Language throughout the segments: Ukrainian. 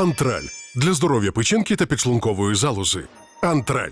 Антраль для здоров'я печінки та підшлункової залози. Антраль.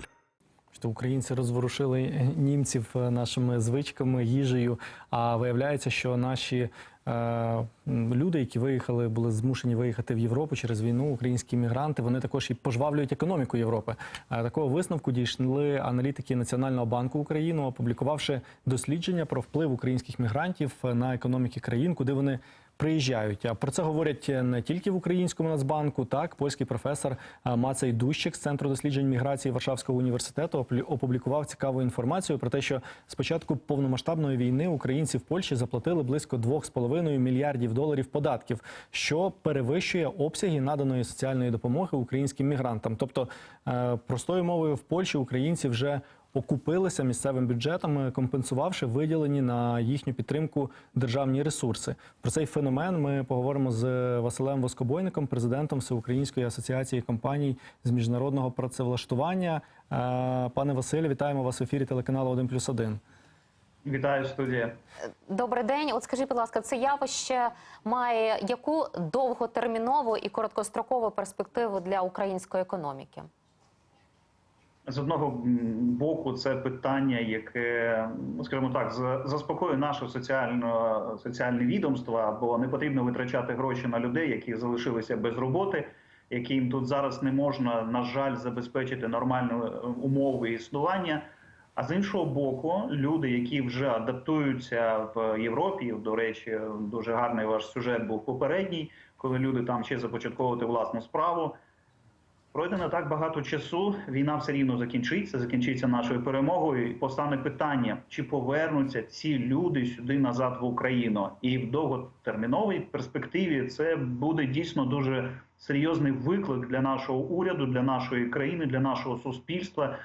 Що українці розворушили е, німців е, нашими звичками, їжею. А виявляється, що наші е, люди, які виїхали, були змушені виїхати в Європу через війну, українські мігранти, вони також і пожвавлюють економіку Європи. Е, такого висновку дійшли аналітики Національного банку України, опублікувавши дослідження про вплив українських мігрантів на економіки країн, куди вони приїжджають. А про це говорять не тільки в українському нацбанку. Так, польський професор Мацей Дущик з центру досліджень міграції Варшавського університету опублікував цікаву інформацію про те, що з початку повномасштабної війни українці в Польщі заплатили близько 2,5 мільярдів доларів податків, що перевищує обсяги наданої соціальної допомоги українським мігрантам. Тобто, е, простою мовою, в Польщі українці вже окупилися місцевим бюджетом, е, компенсувавши виділені на їхню підтримку державні ресурси. Про цей феномен ми поговоримо з Василем Воскобойником, президентом Всеукраїнської асоціації компаній з міжнародного працевлаштування. Е, Пане Василю, вітаємо вас в ефірі телеканалу 1+,1. Вітаю студія. Добрий день. От скажіть, будь ласка, це явище має яку довготермінову і короткострокову перспективу для української економіки? З одного боку, це питання, яке, ну, скажімо так, заспокоює наше соціально, соціальне відомство, бо не потрібно витрачати гроші на людей, які залишилися без роботи, яким тут зараз не можна, на жаль, забезпечити нормальні умови існування. А з іншого боку, люди, які вже адаптуються в Європі, до речі, дуже гарний ваш сюжет був попередній, коли люди там ще започатковувати власну справу. Пройде не так багато часу. Війна все рівно закінчиться, закінчиться нашою перемогою. І постане питання, чи повернуться ці люди сюди назад в Україну, і в довготерміновій перспективі це буде дійсно дуже серйозний виклик для нашого уряду, для нашої країни, для нашого суспільства.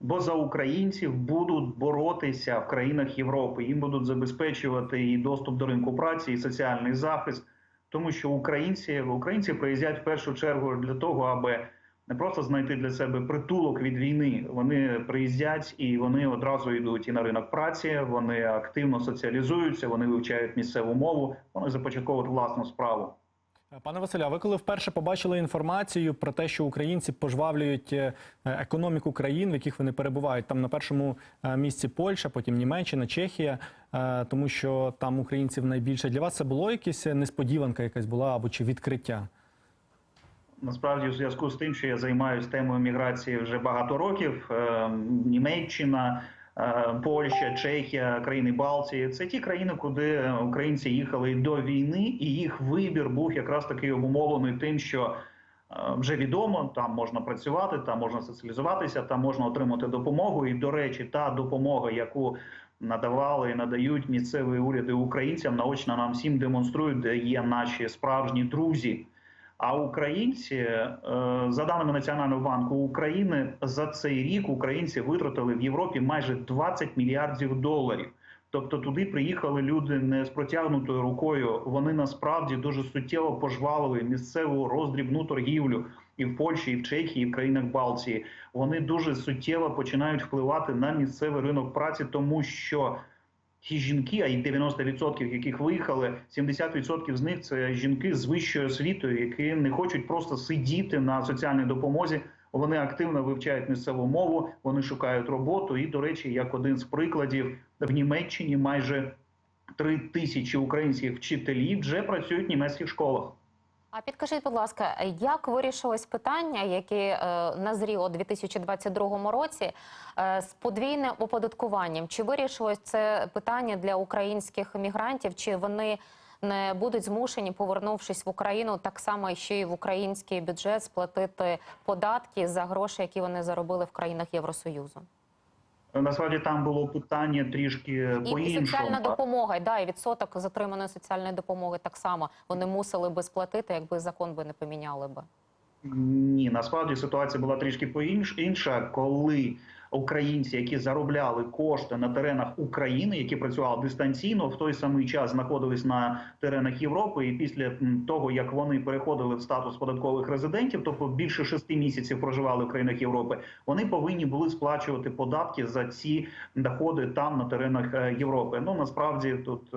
Бо за українців будуть боротися в країнах Європи. Їм будуть забезпечувати і доступ до ринку праці, і соціальний захист, тому що українці українці приїздять в першу чергу для того, аби не просто знайти для себе притулок від війни. Вони приїздять і вони одразу йдуть і на ринок праці. Вони активно соціалізуються, вони вивчають місцеву мову, вони започатковують власну справу. Пане Василю, а ви коли вперше побачили інформацію про те, що українці пожвавлюють е, економіку країн, в яких вони перебувають, там на першому е, місці Польща, потім Німеччина, Чехія, е, тому що там українців найбільше для вас це було якась несподіванка, якась була або чи відкриття? Насправді, у зв'язку з тим, що я займаюся темою міграції вже багато років, е, Німеччина, е, Польща, Чехія, країни Балтії це ті країни, куди українці їхали до війни, і їх вибір був якраз таки обумовлений тим, що е, вже відомо, там можна працювати, там можна соціалізуватися, там можна отримати допомогу. І, до речі, та допомога, яку надавали і надають місцеві уряди українцям, наочно нам всім демонструють, де є наші справжні друзі. А українці, е, за даними Національного банку України, за цей рік українці витратили в Європі майже 20 мільярдів доларів. Тобто туди приїхали люди не з протягнутою рукою. Вони насправді дуже суттєво пожвалили місцеву роздрібну торгівлю і в Польщі, і в Чехії, і в країнах Балтії. Вони дуже суттєво починають впливати на місцевий ринок праці, тому що ті жінки, а й 90% яких виїхали, 70% з них це жінки з вищою освітою, які не хочуть просто сидіти на соціальній допомозі. Вони активно вивчають місцеву мову, вони шукають роботу. І, до речі, як один з прикладів, в Німеччині майже три тисячі українських вчителів вже працюють в німецьких школах. А підкажіть, будь ласка, як вирішилось питання, яке назріло у 2022 році е, з подвійним оподаткуванням? Чи вирішилось це питання для українських мігрантів? Чи вони не будуть змушені, повернувшись в Україну, так само ще й в український бюджет сплатити податки за гроші, які вони заробили в країнах Євросоюзу? Насправді там було питання трішки І, і по-іншому. соціальна допомога, і, да, і відсоток затриманої соціальної допомоги так само вони мусили би сплатити, якби закон би не поміняли би. Ні, насправді ситуація була трішки по інша, коли українці, які заробляли кошти на теренах України, які працювали дистанційно, в той самий час знаходились на теренах Європи, і після того як вони переходили в статус податкових резидентів, тобто більше шести місяців проживали в країнах Європи, вони повинні були сплачувати податки за ці доходи там на теренах е, Європи. Ну насправді тут.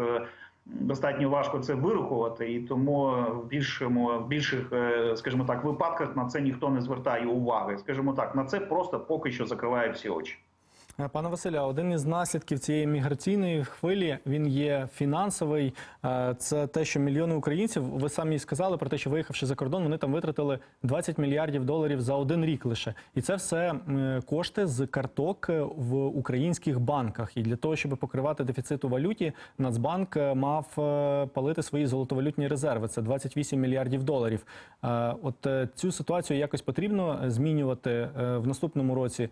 Достатньо важко це вирухувати, і тому в більшому в більших, е, скажімо так, випадках на це ніхто не звертає уваги. Скажімо так, на це просто поки що закривають всі очі. Е, Пане Василя, один із наслідків цієї міграційної хвилі він є фінансовий. Е, Це те, що мільйони українців, ви самі сказали про те, що виїхавши за кордон, вони там витратили 20 мільярдів доларів за один рік лише. І це все кошти з карток е, в українських банках. І для того, щоб покривати дефіцит у валюті, Нацбанк мав палити свої золотовалютні резерви. Це 28 мільярдів доларів. От цю ситуацію якось потрібно змінювати в наступному році,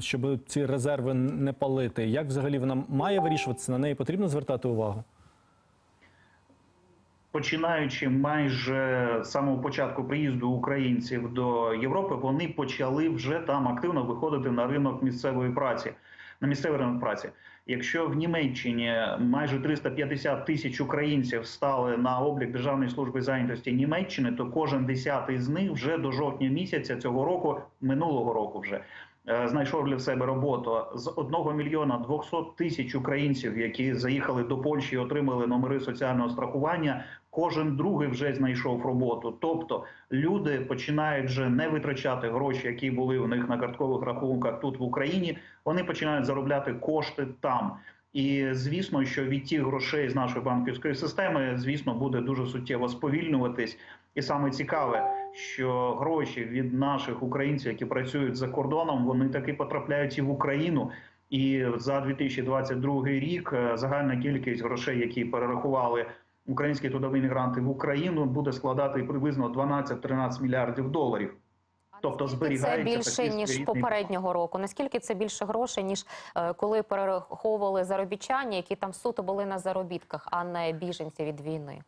щоб ці резерви не палити. Як взагалі вона має вирішуватися? На неї потрібно звертати увагу? Починаючи майже з самого початку приїзду українців до Європи, вони почали вже там активно виходити на ринок місцевої праці. На місцевий ринок праці. Якщо в Німеччині майже 350 тисяч українців стали на облік Державної служби зайнятості Німеччини, то кожен десятий з них вже до жовтня місяця цього року, минулого року, вже знайшов для себе роботу з 1 мільйона 200 тисяч українців, які заїхали до Польщі і отримали номери соціального страхування. Кожен другий вже знайшов роботу. Тобто люди починають вже не витрачати гроші, які були у них на карткових рахунках тут в Україні. Вони починають заробляти кошти там. І звісно, що від тих грошей з нашої банківської системи, звісно, буде дуже суттєво сповільнюватись. І саме цікаве, що гроші від наших українців, які працюють за кордоном, вони таки потрапляють і в Україну. І за 2022 рік е, загальна кількість грошей, які перерахували українські трудові мігранти в Україну, буде складати приблизно 12-13 мільярдів доларів. Тобто зберігається це більше ніж попереднього року. Наскільки це більше грошей, ніж е, коли перераховували заробітчані, які там суто були на заробітках, а не біженці від війни?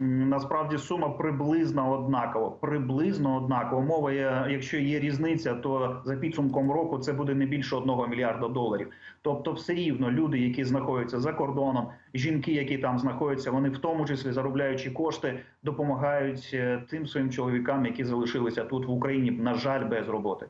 Насправді сума приблизно однакова. Приблизно однакова. Мова є, якщо є різниця, то за підсумком року це буде не більше одного мільярда доларів. Тобто, все рівно люди, які знаходяться за кордоном, жінки, які там знаходяться, вони в тому числі заробляючи кошти, допомагають е, тим своїм чоловікам, які залишилися тут в Україні, на жаль, без роботи.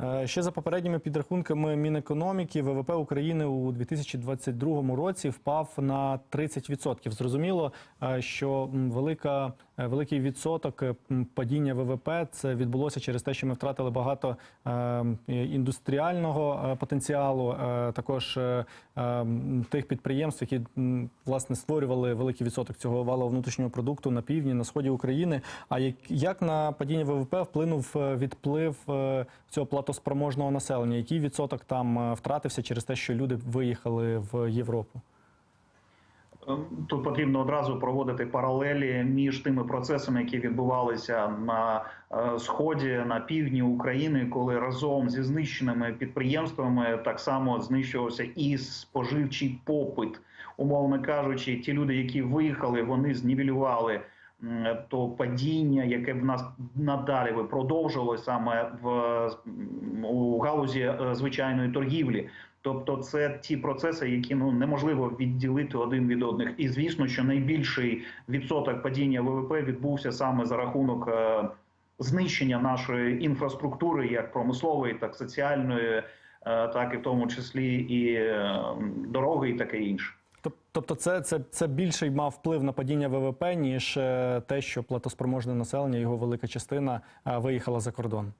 Е, Ще за попередніми підрахунками Мінекономіки, ВВП України у 2022 році впав на 30%. Зрозуміло, е, що велика, великий відсоток е, падіння ВВП це відбулося через те, що ми втратили багато е, індустріального е, потенціалу, е, також е, е, тих підприємств, які власне створювали великий відсоток цього валового внутрішнього продукту на півдні, на сході України. А як, на падіння ВВП вплинув е, відплив е, цього платоспроможного населення? Який відсоток там е, втратився через те, що люди виїхали в Європу? Ем, Тут потрібно одразу проводити паралелі між тими процесами, які відбувалися на е, сході на півдні України, коли разом зі знищеними підприємствами так само знищувався і споживчий попит. Умовно кажучи, ті люди, які виїхали, вони знівелювали то падіння, яке в нас надалі би продовжилось саме в у галузі е, звичайної торгівлі. Тобто, це ті процеси, які ну неможливо відділити один від одних. І звісно, що найбільший відсоток падіння ВВП відбувся саме за рахунок е, знищення нашої інфраструктури, як промислової, так соціальної, е, так і в тому числі і е, дороги, і таке інше. Тобто, це, це, це більший мав вплив на падіння ВВП, ніж е, те, що платоспроможне населення, його велика частина е, виїхала за кордон.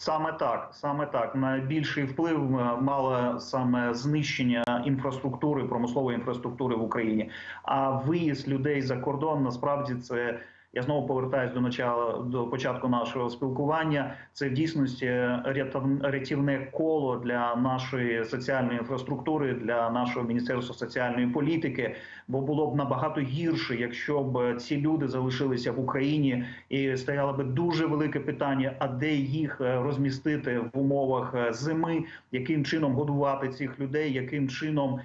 Саме так, саме так. Найбільший вплив е, мало саме знищення інфраструктури, промислової інфраструктури в Україні. А виїзд людей за кордон насправді це. Я знову повертаюся до начала до початку нашого спілкування. Це в дійсності рятівне коло для нашої соціальної інфраструктури, для нашого міністерства соціальної політики. Бо було б набагато гірше, якщо б ці люди залишилися в Україні, і стояло б дуже велике питання: а де їх е, розмістити в умовах е, зими, яким чином годувати цих людей, яким чином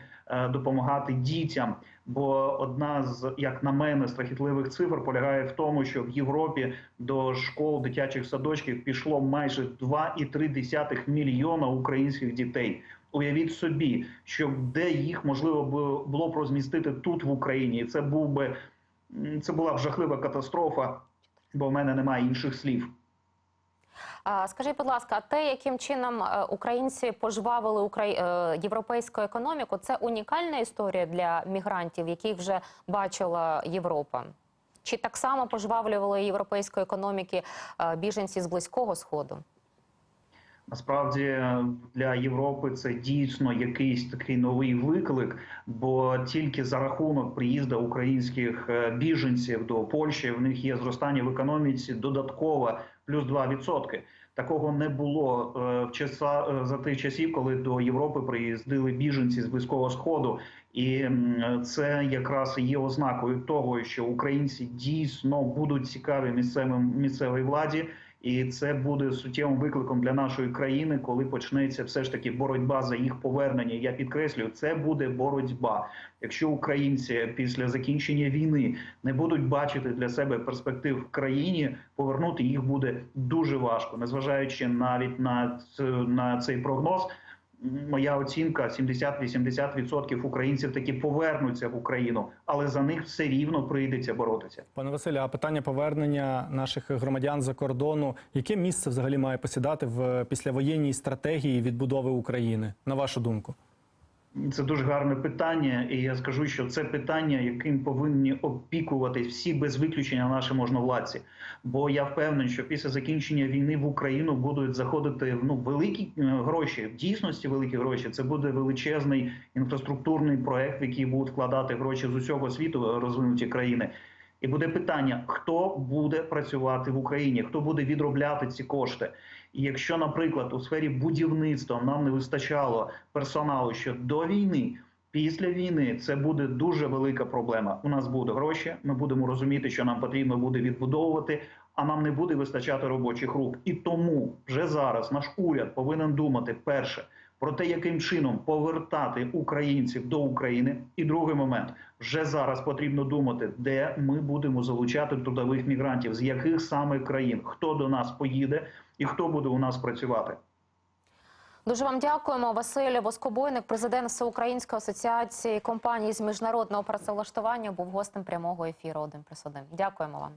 допомагати дітям. Бо одна з, як на мене, страхітливих цифр полягає в тому, що в Європі до школ дитячих садочків пішло майже 2,3 мільйона українських дітей. Уявіть собі, що де їх можливо було б розмістити тут в Україні, і це був би це була б жахлива катастрофа, бо в мене немає інших слів. Скажіть, будь ласка, те, яким чином е, українці пожвавили украї... е, європейську економіку, це унікальна історія для мігрантів, яких вже бачила Європа? Чи так само пожвавлювали європейську економіки е, біженці з близького сходу? Насправді для Європи це дійсно якийсь такий новий виклик, бо тільки за рахунок приїзду українських е, біженців до Польщі в них є зростання в економіці додатково плюс 2%. Такого не було е, в часа е, за тих часів, коли до Європи приїздили біженці з близького сходу, і це якраз є ознакою того, що українці дійсно будуть цікаві місцевим місцевій владі. І це буде суттєвим викликом для нашої країни, коли почнеться все ж таки боротьба за їх повернення. Я підкреслюю, це буде боротьба. Якщо українці після закінчення війни не будуть бачити для себе перспектив в країні, повернути їх буде дуже важко, незважаючи навіть на на цей прогноз. Моя оцінка 70-80% українців таки повернуться в Україну, але за них все рівно прийдеться боротися. Пане Василю, а питання повернення наших громадян за кордону, яке місце взагалі має посідати в післявоєнній стратегії відбудови України, на вашу думку? Це дуже гарне питання, і я скажу, що це питання, яким повинні опікуватись всі без виключення наші можновладці. Бо я впевнений, що після закінчення війни в Україну будуть заходити ну великі е, гроші, в дійсності великі гроші. Це буде величезний інфраструктурний проект, в який будуть вкладати гроші з усього світу розвинуті країни. І буде питання, хто буде працювати в Україні, хто буде відробляти ці кошти. І якщо, наприклад, у сфері будівництва нам не вистачало персоналу ще до війни, після війни це буде дуже велика проблема. У нас будуть гроші, ми будемо розуміти, що нам потрібно буде відбудовувати, а нам не буде вистачати робочих рук. І тому вже зараз наш уряд повинен думати перше про те, яким чином повертати українців до України. І другий момент вже зараз потрібно думати, де ми будемо залучати трудових мігрантів, з яких саме країн, хто до нас поїде і хто буде у нас працювати. Дуже вам дякуємо. Василь Воскобойник, президент Всеукраїнської асоціації компаній з міжнародного працевлаштування, був гостем прямого ефіру 1+,1. Дякуємо вам.